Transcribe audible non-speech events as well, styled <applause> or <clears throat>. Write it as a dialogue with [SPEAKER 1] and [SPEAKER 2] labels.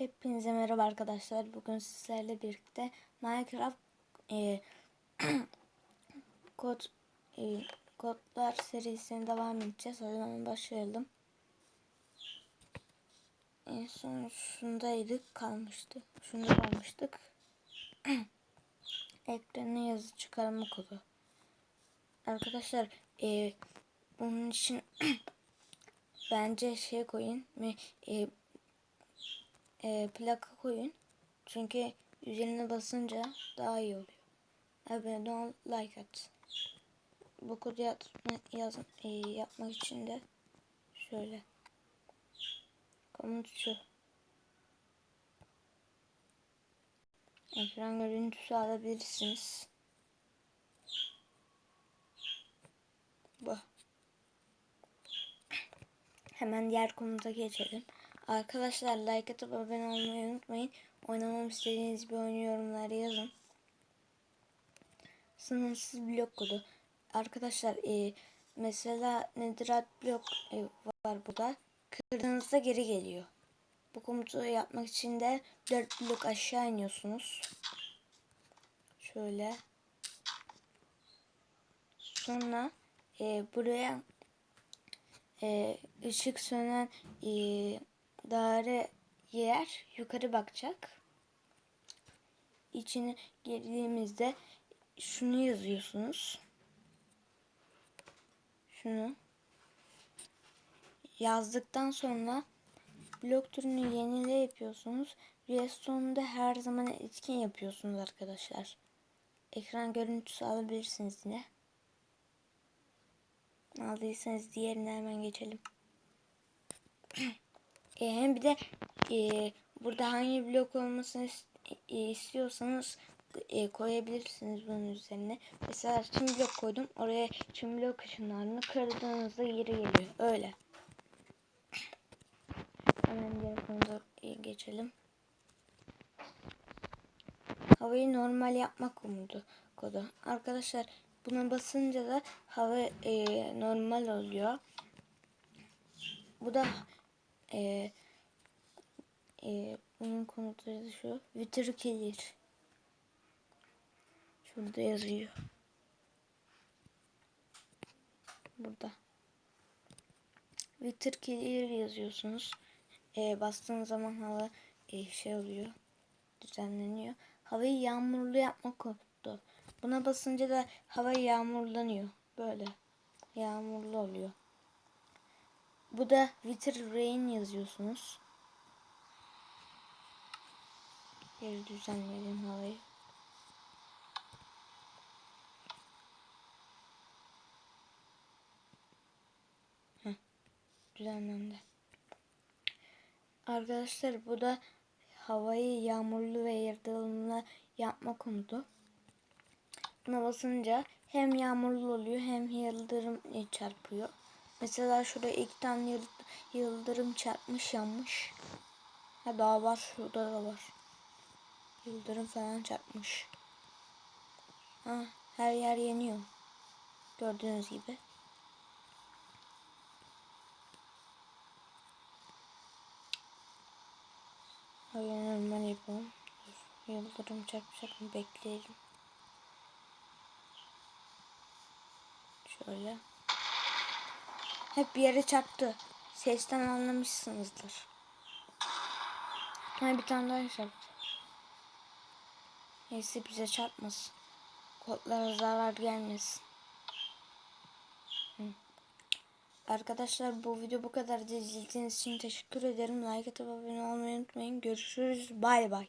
[SPEAKER 1] Hepinize merhaba arkadaşlar. Bugün sizlerle birlikte Minecraft e, <clears throat> kod e, kodlar serisine devam edeceğiz. Hadi hemen başlayalım. En son şundaydık kalmıştı. Şunda kalmıştık. <clears throat> Ekrana yazı çıkarma kodu. Arkadaşlar e, bunun için <clears throat> bence şey koyun e, e, plaka koyun. Çünkü üzerine basınca daha iyi oluyor. Abone ol, like at. Bu kodu yazma, yaz, e, yapmak için de şöyle. Komut şu. Ekran görüntüsü alabilirsiniz. Bu. Hemen diğer konuda geçelim. Arkadaşlar like atıp abone olmayı unutmayın. Oynamamı istediğiniz bir oyun yorumlara yazın. Sınırsız blok kodu. Arkadaşlar e, mesela nedirat blok e, var burada. Kırdığınızda geri geliyor. Bu komutu yapmak için de 4 blok aşağı iniyorsunuz. Şöyle. Sonra e, buraya e, ışık sönen e, daire yer yukarı bakacak. İçine girdiğimizde şunu yazıyorsunuz. Şunu yazdıktan sonra blok türünü yenile yapıyorsunuz. Restone'da her zaman etkin yapıyorsunuz arkadaşlar. Ekran görüntüsü alabilirsiniz yine. Aldıysanız diğerine hemen geçelim. <clears throat> e, hem bir de e, burada hangi blok olmasını e, istiyorsanız e, koyabilirsiniz bunun üzerine. Mesela çim blok koydum. Oraya çim blok ışınlarını kırdığınızda geri geliyor. Öyle. Hemen diğer konuda e, geçelim. Havayı normal yapmak komutu kodu. Arkadaşlar buna basınca da hava e, normal oluyor. Bu da e, e, bunun komutu şu. Killer. Şurada yazıyor. Burada. Killer yazıyorsunuz. E, bastığınız zaman hava e, şey oluyor. Düzenleniyor. Havayı yağmurlu yapma kodu. Buna basınca da hava yağmurlanıyor. Böyle. Yağmurlu oluyor. Bu da Wither Rain yazıyorsunuz. Geri düzenleyelim havayı. Düzenlendi. Arkadaşlar bu da havayı yağmurlu ve yardımlı yapma konudu. Buna basınca hem yağmurlu oluyor hem yıldırım çarpıyor. Mesela şurada iki tane yıldırım çarpmış yanmış. Ha daha var şurada da var. Yıldırım falan çarpmış. Ha, her yer yeniyor. Gördüğünüz gibi. Hayır normal yapalım. Yıldırım çarpacak mı bekleyelim. Şöyle. Hep bir yere çarptı. Sesten anlamışsınızdır. Ha bir tane daha çarptı. Neyse bize çarpmasın. Kodlara zarar gelmesin. Arkadaşlar bu video bu kadar. İzlediğiniz için teşekkür ederim. Like atıp abone olmayı unutmayın. Görüşürüz. Bay bay.